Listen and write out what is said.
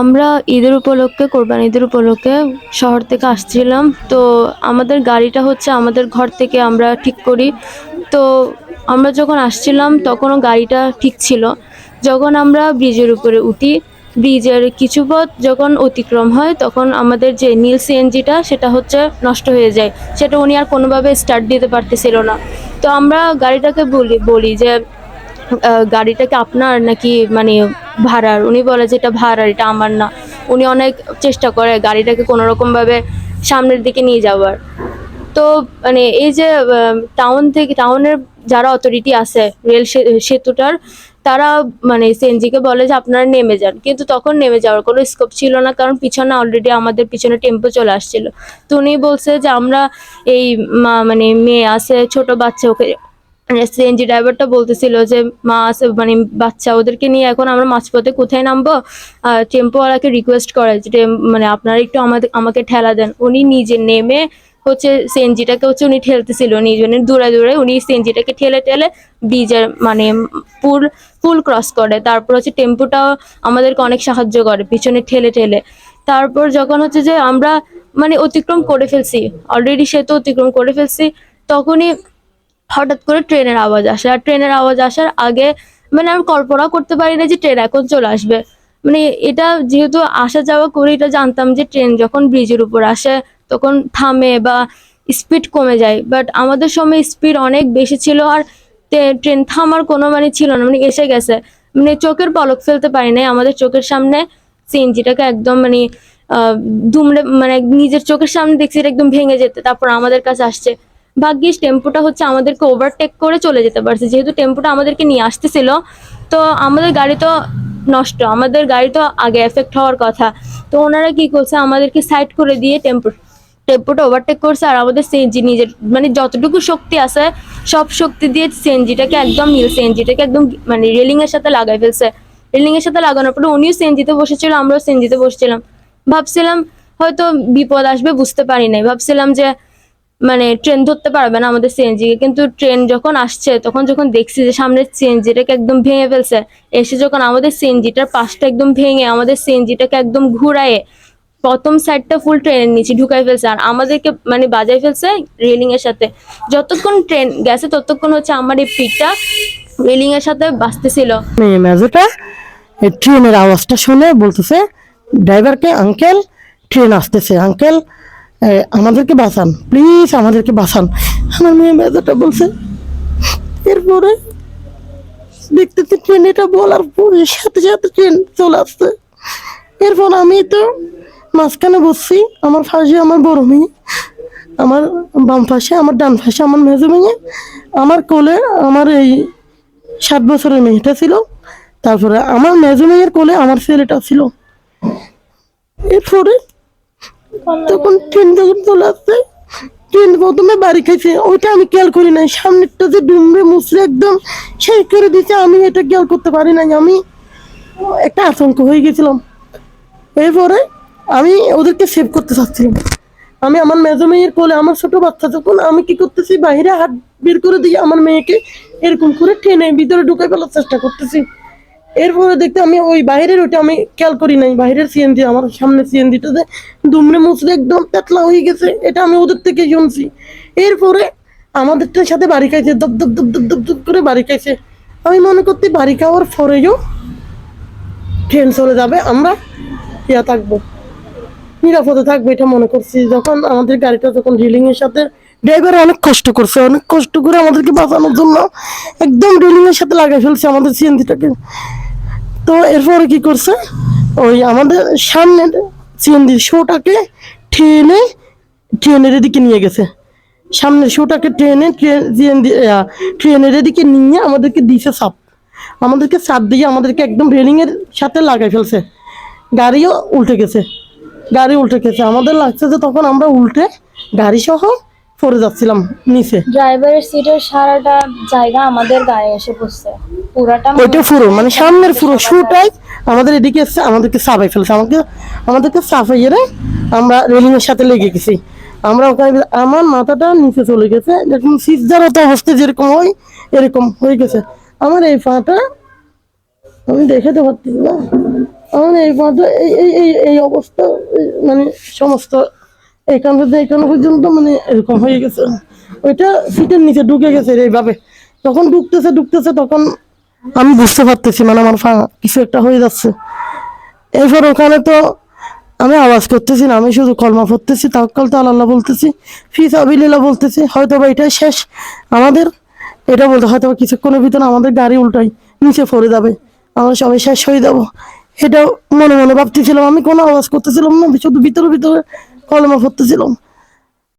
আমরা ঈদের উপলক্ষে, কোরবানি ঈদের উপলক্ষে শহর থেকে আসছিলাম। তো আমাদের গাড়িটা হচ্ছে আমাদের ঘর থেকে আমরা ঠিক করি। তো আমরা যখন আসছিলাম, তখনও গাড়িটা ঠিক ছিল। যখন আমরা ব্রিজের উপরে উঠি, ব্রিজের কিছু পথ যখন অতিক্রম হয়, তখন আমাদের যে নীল সিএনজিটা, সেটা হচ্ছে নষ্ট হয়ে যায়। সেটা উনি আর কোনোভাবে স্টার্ট দিতে পারতেছিল না। তো আমরা গাড়িটাকে বলি বলি যে আহ, গাড়িটা কি আপনার নাকি মানে ভাড়ার? উনি বলে যে এটা ভাড়ার এটা আমার না। উনি অনেক চেষ্টা করে গাড়িটাকে কোনো রকম ভাবে সামনের দিকে নিয়ে যাওয়ার। তো মানে এই যে টাউন থেকে টাউনের যারা অথরিটি আছে রেল সেতুটার তারা মানে সিএনজিকে বলে যে আপনারা নেমে যান। কিন্তু তখন নেমে যাওয়ার কোনো স্কোপ ছিল না কারণ পিছনে অলরেডি আমাদের পিছনে টেম্পো চলে আসছিল। তো উনি বলছে যে আমরা এই মানে মেয়ে আছে ছোট বাচ্চা ওকে সিএনজি ড্রাইভারটা বলতেছিল যে মা মানে বাচ্চা ওদেরকে নিয়ে এখন আমরা মাঝপথে কোথায় নামবো? আর টেম্পোওয়ালাকে রিকোয়েস্ট করে যে মানে আপনারা একটু আমাদের, আমাকে ঠেলা দেন। উনি নিজে নেমে হচ্ছে সিএনজিটাকে হচ্ছে উনি ঠেলতেছিল নিজনে দূরে দূরে উনি সিএনজিটাকে ঠেলে ঠেলে ব্রিজের মানে পুল পুল ক্রস করে। তারপর হচ্ছে টেম্পোটাও আমাদেরকে অনেক সাহায্য করে, পিছনে ঠেলে ঠেলে। তারপর যখন হচ্ছে যে আমরা মানে অতিক্রম করে ফেলছি অলরেডি সে তো অতিক্রম করে ফেলছি, তখনই হঠাৎ করে ট্রেনের আওয়াজ আসে। আর ট্রেনের আওয়াজ আসার আগে মানে আমি কল্পনা করতে পারি না যে ট্রেন এখন চলে আসবে। মানে এটা যেহেতু আসা যাওয়া করে এটা জানতাম যে ট্রেন যখন ব্রিজের উপর আসে, তখন থামে বা স্পিড কমে যায়। বাট আমাদের সময় স্পিড অনেক বেশি ছিল আর ট্রেন থামার কোনো মানে ছিল না। মানে এসে গেছে। মানে চোখের পলক ফেলতে পারি নাই। আমাদের চোখের সামনে সিএনজিটাকে একদম মানে দুমড়ে মানে নিজের চোখের সামনে দেখছি এটা একদম ভেঙে যেতে, তারপর আমাদের কাছে আসছে। ভাগ্যিস টেম্পোটা হচ্ছে আমাদেরকে ওভারটেক করে চলে যেতে পারছে। যেহেতু টেম্পোটা আমাদেরকে নিয়ে আসতেছিল, তো আমাদের গাড়ি তো নষ্ট, আমাদের গাড়ি তো আগে এফেক্ট হওয়ার কথা। তো ওনারা কি করছে, আমাদেরকে সাইড করে দিয়ে টেম্পো, টেম্পোটা ওভারটেক করছে আর আমাদের সিএনজি নিজের মানে যতটুকু শক্তি আছে, সব শক্তি দিয়ে সিএনজিটাকে একদম নীল সিএনজিটাকে একদম মানে রেলিং এর সাথে লাগাই ফেলছে। রেলিং এর সাথে লাগানোর পরে উনিও সিএনজিতে বসেছিল, আমরাও সিএনজিতে বসেছিলাম। ভাবছিলাম হয়তো বিপদ আসবে, বুঝতে পারি নাই। ভাবছিলাম যে মানে ট্রেন ধরতে পারবে না আমাদের সিএনজি কিন্তু ট্রেন যখন আসছে, তখন যখন দেখছি যে সামনের সিএনজিটাকে একদম ভেঙে ফেলছে, এসে যখন আমাদের সিএনজিটার পাশটা একদম ভেঙে, আমাদের সিএনজিটাকে একদম ঘুরায়ে প্রথম সাইডটা ফুল ট্রেনের নিচে ঢুকাই ফেলছে, আর আমাদেরকে মানে বাজাই ফেলছে রেলিং এর সাথে। যতক্ষণ ট্রেন গেছে, ততক্ষণ হচ্ছে আমার এই পিঠটা রেলিং এর সাথে বাঁচতেছিল। মেজোটা ট্রেনের আওয়াজটা শুনে বলতেছে ড্রাইভারকে আঙ্কেল ট্রেন আসতেছে আঙ্কেল আমাদেরকে বাঁচান। প্লিজ আমাদেরকে বাঁচান। আমার মেয়ে মেজোটা বলছে, এরপরে দেখতেছি ট্রেন এটা বলার পরে সাথে সাথে ট্রেন চলে আসছে। এরপর আমি তো মাঝখানে বসছি, আমার পাশে আমার বড় মেয়ে, আমার বাম পাশে, আমার ডান পাশে আমার মেজো মেয়ে, আমার কোলে আমার এই সাত বছরের মেয়েটা ছিল, তারপরে আমার মেজো মেয়ের কোলে আমার ছেলেটা ছিল। এরপরে তখন ট্রেন যখন চলে আসছে। ট্রেন প্রথমে বাড়ি খাইছে, ওইটা আমি খেয়াল করি নাই। সামনেরটা যে ডুমরে মুসরে একদম শেষ করে দিয়েছে আমি এটা খেয়াল করতে পারি নাই। আমি একটা আতঙ্ক হয়ে গেছিলাম। এরপরে আমি ওদেরকে সেভ করতে চাচ্ছিলাম। আমি আমার মেজো মেয়ের কোলে, আমার ছোট বাচ্চা যখন আমি কি করতেছি, বাইরে হাত বের করে দিয়ে আমার মেয়েকে এরকম করে টেনে ভিতরে ঢুকে ফেলার চেষ্টা করতেছি। এরপরে দেখতে আমি ওই বাইরের ওটা আমি খেয়াল করি নাই, বাইরের সিএনজি আমার সামনে সিএনজিটাতে দুমড়ে মুচড়ে একদম পেতলা হয়ে গেছে, এটা আমি ওদের থেকে শুনছি। এরপরে আমাদেরটার সাথে বাড়ি খাইছে, দপ দপ দপ দপ দপ দপ করে বাড়ি খাইছে। আমি মনে করতে বাড়ি খাওয়ার পরেও ট্রেন চলে যাবে, আমরা ইয়া থাকব, নিরাপদে থাকবে এটা মনে করছি। যখন আমাদের গাড়িটা যখন রিলিং এর সাথে ড্রাইভার অনেক কষ্ট করছে, অনেক কষ্ট করে আমাদেরকে বাঁচানোর জন্য একদম রিলিং এর সাথে লাগাই ফেলছে আমাদের সিএনজিটাকে তো এরপরে কি করছে? ওই আমাদের সামনের সিএনজি শোটাকে ট্রেনে ট্রেনের এদিকে নিয়ে গেছে। সামনের শোটাকে ট্রেনে ট্রেন ট্রেনের এদিকে নিয়ে আমাদেরকে দিছে সাপ। আমাদেরকে চাপ দিয়ে আমাদেরকে একদম রেলিংয়ের সাথে লাগাই ফেলছে। গাড়িও উল্টে গেছে। গাড়ি উল্টে গেছে। আমাদের লাগছে যে তখন আমরা উল্টে গাড়ি সহ পড়ে যাচ্ছিলাম নিচে। ড্রাইভারের সিটের সারাটা জায়গা আমাদের গায়ে এসে পড়ছে। পুরাটা ওইটা পুরো মানে সামনের পুরো শুটাই আমাদের এদিকে আমাদেরকে চাপাই ফেলছে। আমাকে আমাদেরকে চাপাইয়ে আমরা রেলিং এর সাথে লেগে গেছি। আমরা ওখানে আমার মাথাটা নিচে চলে গেছে। যেরকম সিজার তো অবস্থা যেরকম হয় এরকম হয়ে গেছে। আমার এই পাটা আমি দেখাতে পারতেছি না। আমার এই পাটা এই এই এই এই অবস্থা মানে সমস্ত এখান থেকে এখানে পর্যন্ত মানে এরকম হয়ে গেছে। ওইটা সিটের নিচে ঢুকে গেছে এইভাবে। যখন ঢুকতেছে ঢুকতেছে, তখন আমি বুঝতে পারতেছি মানে আমার ফা- কিছু একটা হয়ে যাচ্ছে। এরপর ওখানে তো আমি আওয়াজ করতেছি না, আমি শুধু কলমা পড়তেছি তাক্কাল তো আল্লাহ বলতেছি ফিস আবিল্লা বলতেছি হয়তো বা এটাই শেষ। আমাদের এটা বলতে হয়তো বা কিছুক্ষণের ভিতরে আমাদের গাড়ি উল্টাই নিচে পড়ে যাবে। আমরা সবাই শেষ হয়ে যাব। এটা মনে মনে ভাবতেছিলাম, আমি কোনো আওয়াজ করতেছিলাম না, শুধু ভিতরে ভিতরে কলমা পড়তেছিলাম